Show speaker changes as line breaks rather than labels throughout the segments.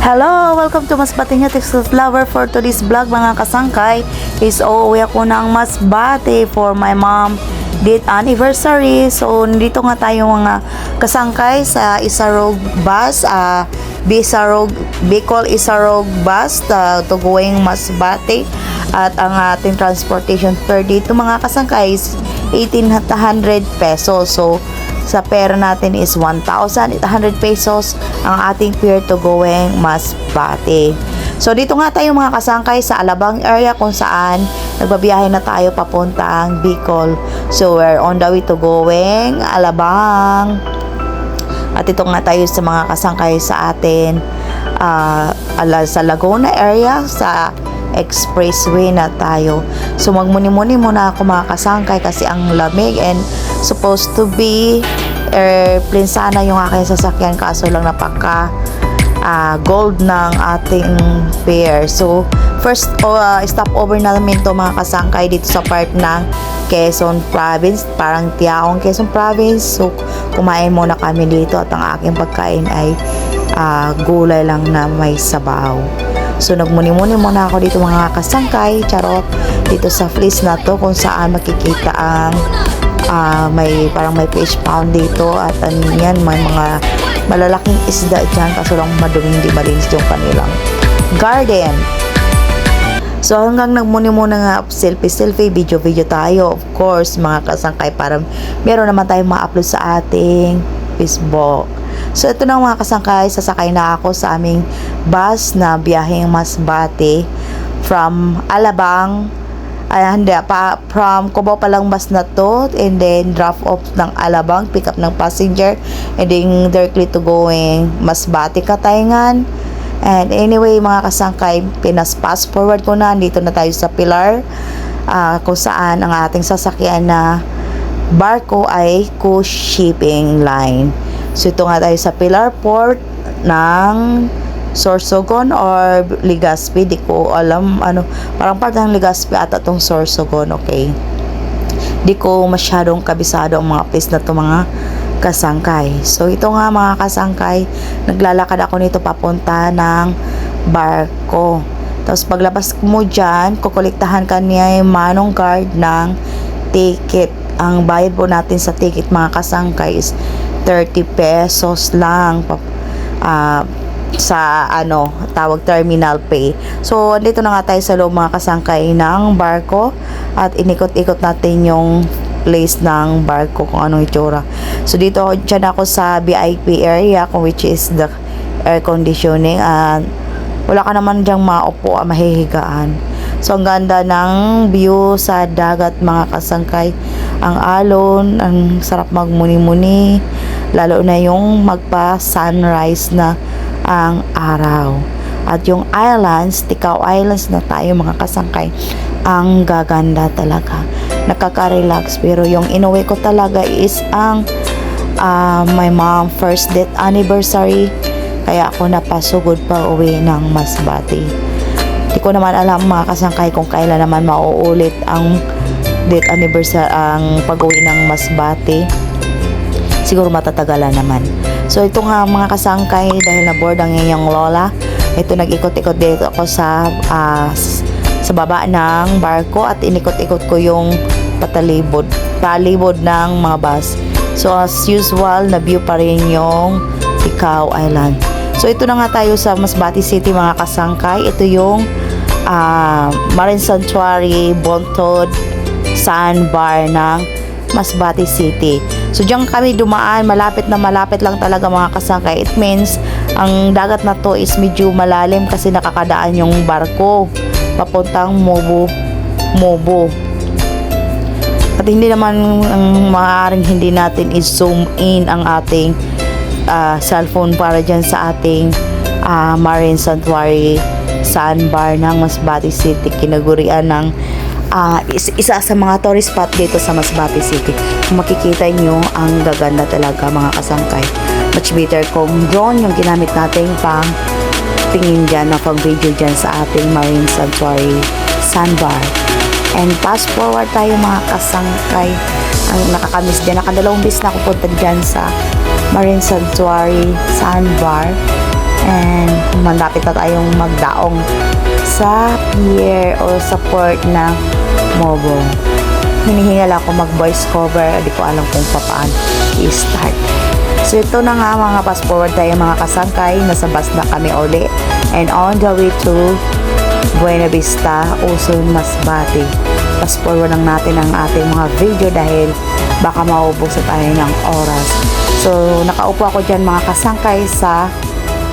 Hello! Welcome to Masbate New Texas Lover for today's vlog mga kasangkay is uuwi ako ng Masbate for my mom date anniversary. So, nandito nga tayo mga kasangkay sa Isarog bus, uh, Bisarog, Bicol Isarog bus uh, to going Masbate at ang ating transportation per dito mga kasangkay is 1,800 pesos. So, sa pera natin is 1,800 pesos ang ating fare to going Masbate. So dito nga tayo mga kasangkay sa Alabang area kung saan nagbabiyahe na tayo papuntang Bicol. So we're on the way to going Alabang. At ito nga tayo sa mga kasangkay sa atin ala sa Laguna area sa expressway na tayo. So magmuni-muni muna ako mga kasangkay kasi ang lamig and supposed to be airplane sana yung aking sasakyan kaso lang napaka ah, gold ng ating fare. So first uh, stop over namin to mga kasangkay dito sa part ng Quezon Province, parang Tiaong Quezon Province. So kumain muna kami dito at ang aking pagkain ay ah, gulay lang na may sabaw. So nagmuni-muni muna ako dito mga kasangkay, charot, dito sa place na to kung saan makikita ang ah, may parang may fish pound dito at ano yan, may mga malalaking isda dyan kaso lang maduming di malinis yung kanilang garden. So hanggang nagmuni-muna nga selfie-selfie, video-video tayo. Of course, mga kasangkay para meron naman tayong ma-upload sa ating Facebook. So ito na mga kasangkay, sasakay na ako sa aming bus na biyaheng Masbate from Alabang. Ay hindi pa from Cubao pa lang bus na to. And then drop off ng Alabang pick up ng passenger. And then directly to going Masbate Katayngan and anyway mga kasangkay pinas fast forward ko na. Dito na tayo sa Pilar ah, kung saan ang ating sasakyan na barko ay Coast Shipping Line so ito nga tayo sa Pilar Port ng Sorsogon or Legazpi, di ko alam ano, parang part ng Legazpi ata tong Sorsogon, okay. Di ko masyadong kabisado ang mga place na to mga kasangkay. So ito nga mga kasangkay, naglalakad ako nito papunta ng barko. Tapos paglabas mo dyan, kukolektahan ka niya yung manong guard ng ticket. Ang bayad po natin sa ticket mga kasangkay is 30 pesos lang. Ah, sa ano, tawag terminal pay. So, dito na nga tayo sa loob mga kasangkay ng barko at inikot-ikot natin yung place ng barko kung anong itsura. So, dito dyan ako sa VIP area kung which is the air conditioning at wala ka naman dyang maupo ah, mahihigaan. So, ang ganda ng view sa dagat mga kasangkay. Ang alon, ang sarap magmuni-muni. Lalo na yung magpa-sunrise na ang araw. At yung islands, Tikaw Islands na tayo mga kasangkay, ang gaganda talaga. Nakaka-relax. Pero yung inuwi ko talaga is ang ah, my mom first death anniversary. Kaya ako napasugod pa uwi ng Masbate. Di ko naman alam mga kasangkay kung kailan naman mauulit ang date anniversary ang pag-uwi ng Masbate. Siguro matatagalan naman. So ito nga mga kasangkay dahil na board ang inyong lola. Ito nag-ikot-ikot dito ako sa s- sa baba ng barko at inikot-ikot ko yung patalibod, palibod ng mga bus. So as usual, na view pa rin yung Ikaw Island. So ito na nga tayo sa Masbate City mga kasangkay. Ito yung ah, Marine Sanctuary Bontod Sandbar ng Masbate City. So diyan kami dumaan, malapit na malapit lang talaga mga kasangkay. It means ang dagat na to is medyo malalim kasi nakakadaan yung barko papuntang Mobo Mobo. At hindi naman ang maaaring hindi natin i-zoom in ang ating ah, cellphone para dyan sa ating ah, Marine Sanctuary sandbar ng Masbate City kinagurian ng is- isa sa mga tourist spot dito sa Masbate City. Kung makikita nyo, ang gaganda talaga mga kasangkay. Much better kung drone yung ginamit natin pang tingin dyan na pang video dyan sa ating Marine Sanctuary sandbar. And fast forward tayo mga kasangkay. Ang nakakamiss dyan. Nakadalawang bis na ako punta dyan sa Marine Sanctuary Sandbar. And malapit na tayong magdaong sa pier o sa port ng Mobo. Hinihingal ako mag voice cover, di ko alam kung paano i-start. So ito na nga mga fast forward tayo mga kasangkay, nasa bus na kami uli and on the way to Buena Vista, Uson, Masbate. Fast forward lang natin ang ating mga video dahil baka maubos na tayo ng oras. So nakaupo ako dyan mga kasangkay sa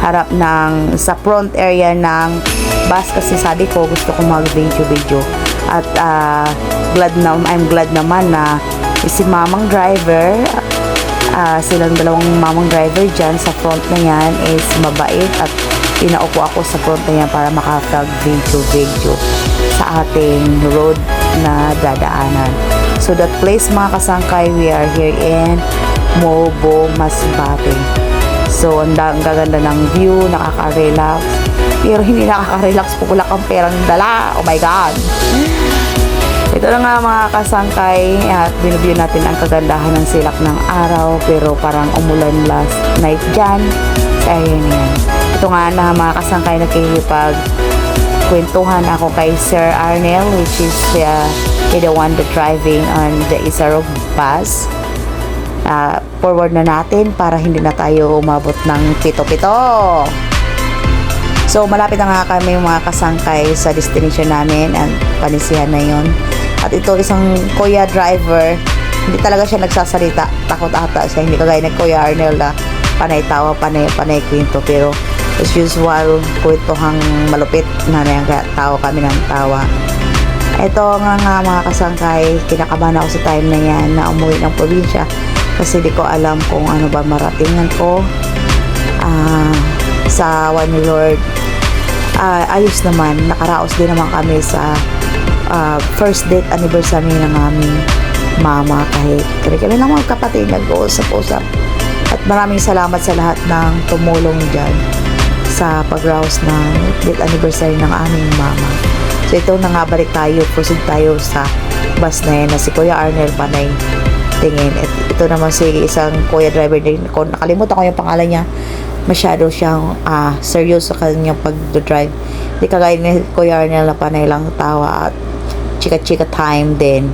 harap ng sa front area ng bus kasi sabi ko gusto ko mag video video at ah, glad na I'm glad naman na si mamang driver ah, silang dalawang mamang driver dyan sa front na yan is mabait at pinaupo ako sa front na yan para makapag video video sa ating road na dadaanan. So that place mga kasangkay we are here in Mobo Masbate So, ang, ang gaganda ng view, nakaka-relax. Pero hindi nakaka-relax kung wala kang perang dala. Oh my God! Ito na nga mga kasangkay at binibigyan natin ang kagandahan ng silak ng araw pero parang umulan last night dyan. Kaya yun yan. Ito nga na mga kasangkay nakikipag kwentuhan ako kay Sir Arnel which is uh, the one that driving on the Isarog bus Ah, forward na natin para hindi na tayo umabot ng pito-pito. So, malapit na nga kami mga kasangkay sa destination namin at panisihan na yon. At ito isang kuya driver, hindi talaga siya nagsasalita. Takot ata siya, hindi kagaya ng Kuya Arnel na panay tawa, panay, panay kwento. Pero as usual, kwentohang malupit na tawa kami ng tawa. Ito nga nga mga kasangkay, kinakabahan ako sa time na yan na umuwi ng probinsya kasi di ko alam kung ano ba maratingan ko Ah, sa One Lord. Ah, ayos naman, nakaraos din naman kami sa ah, first date anniversary ng aming mama kahit kami kami lang mga kapatid nag-uusap-usap at maraming salamat sa lahat ng tumulong dyan sa pag-rouse ng date anniversary ng aming mama. So ito na nga balik tayo, proceed tayo sa bus na yan na si Kuya Arnel Panay tingin. At ito naman si isang kuya driver din. Ko, nakalimutan ko yung pangalan niya. Masyado siyang ah, seryoso sa kanyang pag-drive. Hindi kagaya ni Kuya Arnel na panay lang tawa at chika-chika time din.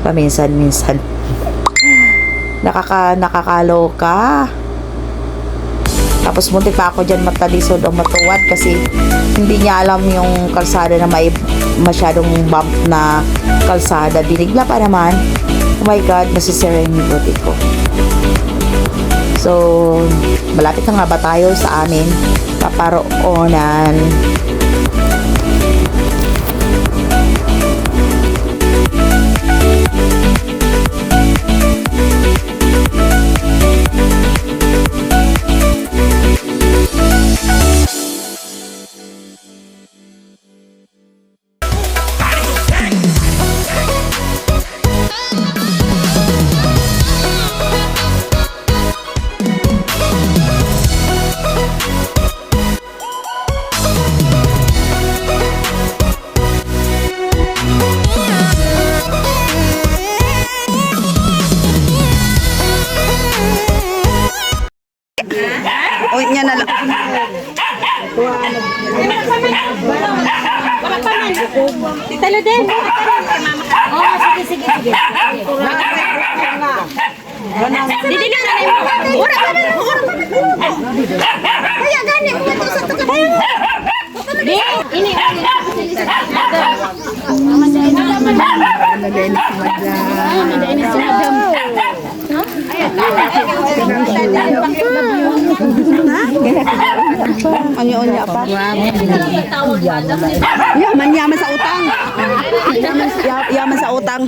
Paminsan-minsan. Nakaka, nakakaloka. Tapos muntik pa ako dyan matalisod o matuwad kasi hindi niya alam yung kalsada na may masyadong bump na kalsada. Binigla pa naman. Oh my God, nasisira yung buti ko. So, malapit na nga ba tayo sa amin paparoonan?
Didi na. Na, ora ka na. Kaya gani mo to sa tuka. Di, ini.
Anya-anya pa. Yaman, yaman sa utang. Yaman, ya- yaman sa utang.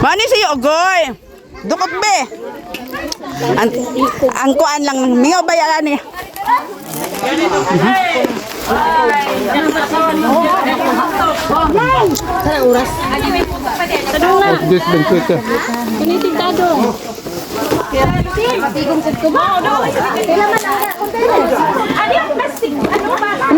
Mani si Ogoy. Dukot be. Ang, ang kuan lang, mingaw bayaran eh.
This been quicker.
Ano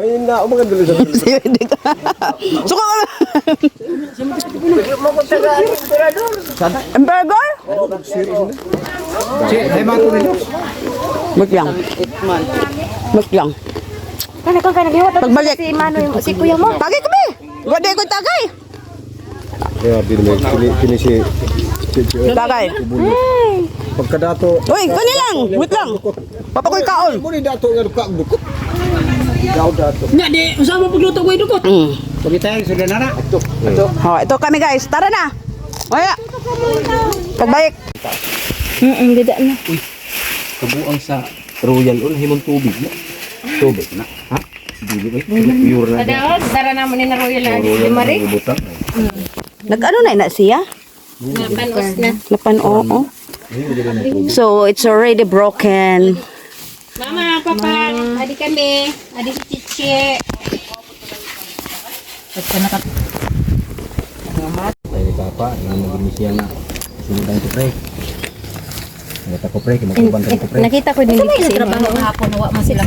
May na umaga dili sa.
Suka ka Emperor? Wait lang. Wait lang.
Kana kang kana giwat
Pagbalik.
si Mano yung si kuya mo.
Tagay kami. Wala ko tagay.
Kaya bin may kini si
Tagay.
pagkadato.
Uy, kani lang. Wait lang. Papakoy kaon.
Mo ni dato nga ka dukot. Daw dato.
Nga di, usama pagluto ko dukot.
Mm.
Pagitayin sudah nara.
Oh, ito kami guys. Tara na. Wala. Pagbalik.
Mm, gida na.
kabuang sa Royal on himong tubig na. Tubig na. Ha? Dili ba? Pure na.
Daos, dara na mo ni na royal na
Royal
di mari.
na butang.
Nag-ano na na siya?
Panos na.
Lapan oo. So, it's already broken.
Mama, papa, adi kami, adi si Chichi.
Tayo ni Papa, nga maging siya na. Sinudan ko pre. Ngata ko pre, kimakuban ko pre.
Nakita ko din dito sa trabaho hapon wa man sila.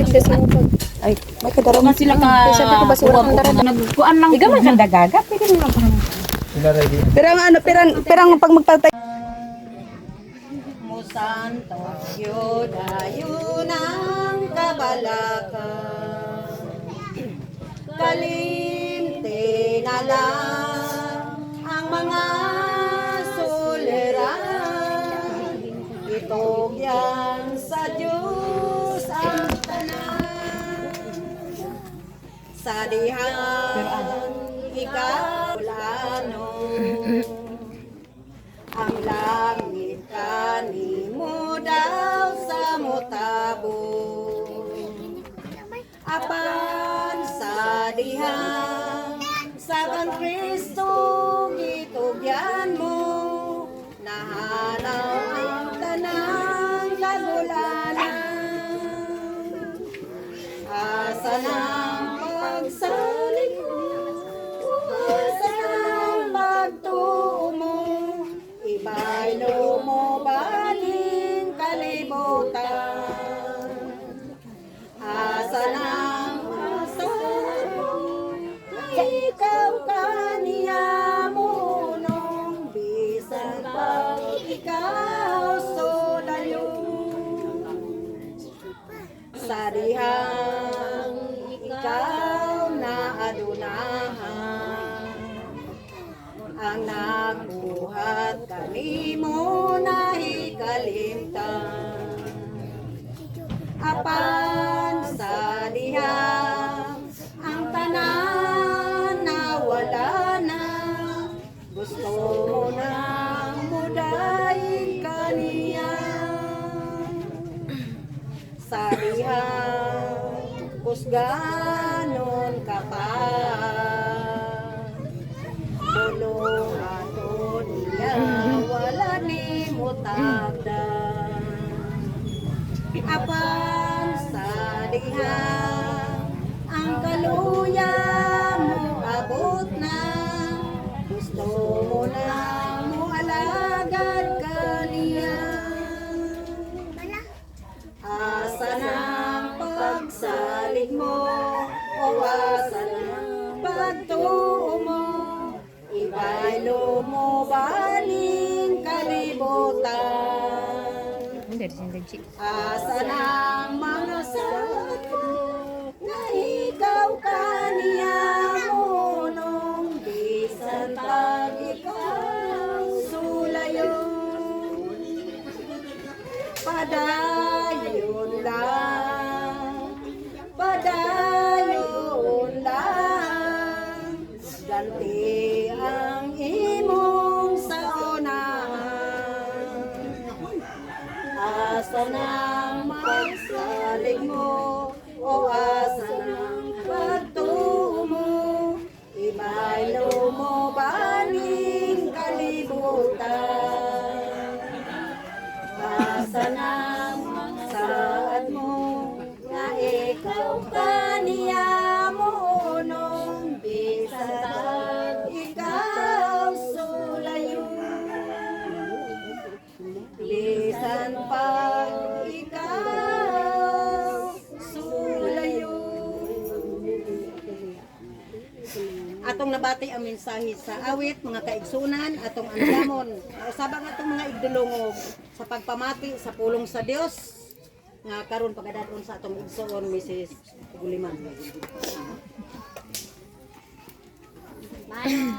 Ay, may kadaro
Man sila ka. Sabi ko ba sila nagkuan lang. Ikaw man kang dagaga, pwede mo lang.
Pirang ano, pirang, pirang pag magtatay.
Santo Yudayo ng kabalaka Kalimte na lang ang mga suliran Itog yan sa Diyos ang tanan. Sa dihang ikaw lano ang langit kanimo daw sa mutabo sa dihang sa Kristo kusganon ka pa. Tulong ato niya. Wala ni mo pagsalig mo o asa ng pagtuo mo. Iba'y lumobaling kalibutan. Asa ng mga ng pagsalig mo.
Nabati ang mensahe sa awit mga kaigsunan atong andamon usabang atong mga igdulungog sa pagpamati sa pulong sa Dios nga karon pagadadon sa atong igsoon Mrs. Guliman
Mayong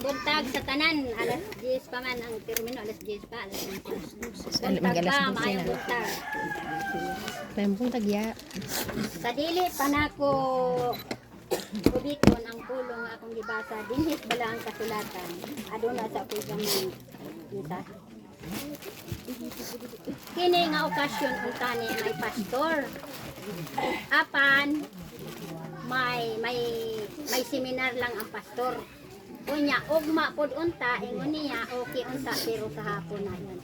buntag sa tanan, alas 10 pa man ang termino, alas 10 pa, alas 10 Buntag pa, mayong buntag.
Pempong tagya.
Sa dili pa ubiton ang pulong akong gibasa, dinhis bala ang kasulatan. Aduna sa pagkaman kita. Kini nga okasyon unta ni may pastor. Apan may may may seminar lang ang pastor. Unya, ugma pod unta, ingon niya, okay unta, pero sa hapon na yun.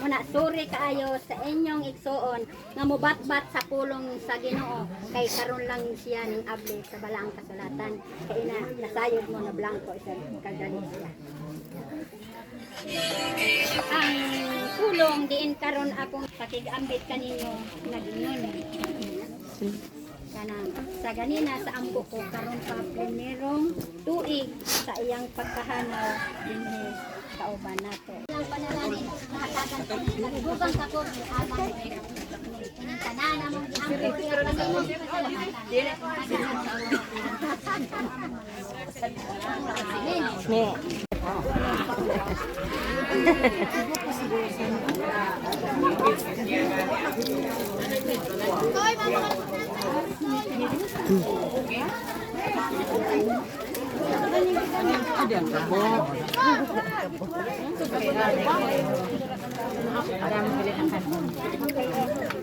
Muna, sorry kaayo sa inyong igsuon nga mubatbat sa pulong sa ginoo kay karon lang siya ning able sa balang kasulatan. Kay na, nasayod mo na blanco isa kagani siya. Ang pulong diin karon akong pakigambit kaninyo nagingon kanang sa ganina sa ampo ko karon pa primerong tuig sa iyang pagkahanaw dinhi kauban nato. Ang panalangin nakatagan ko nagdugang ka ko abang Ining tanan among yan po. Para mo bilang ang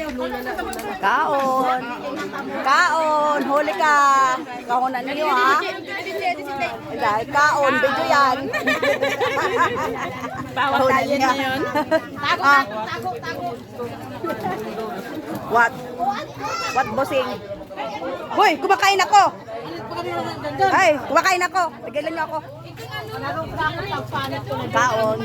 giampo siya pasalamatan.
Kaon. Kaon. Huli ka. Kahonan ninyo ha. Dahil kaon. Video yan. Bawal tayo na yun. Tago, tago, tago. What? What bossing? Hoy, kumakain ako. Ay, kumakain ako. Tigilan niyo ako. Kaon.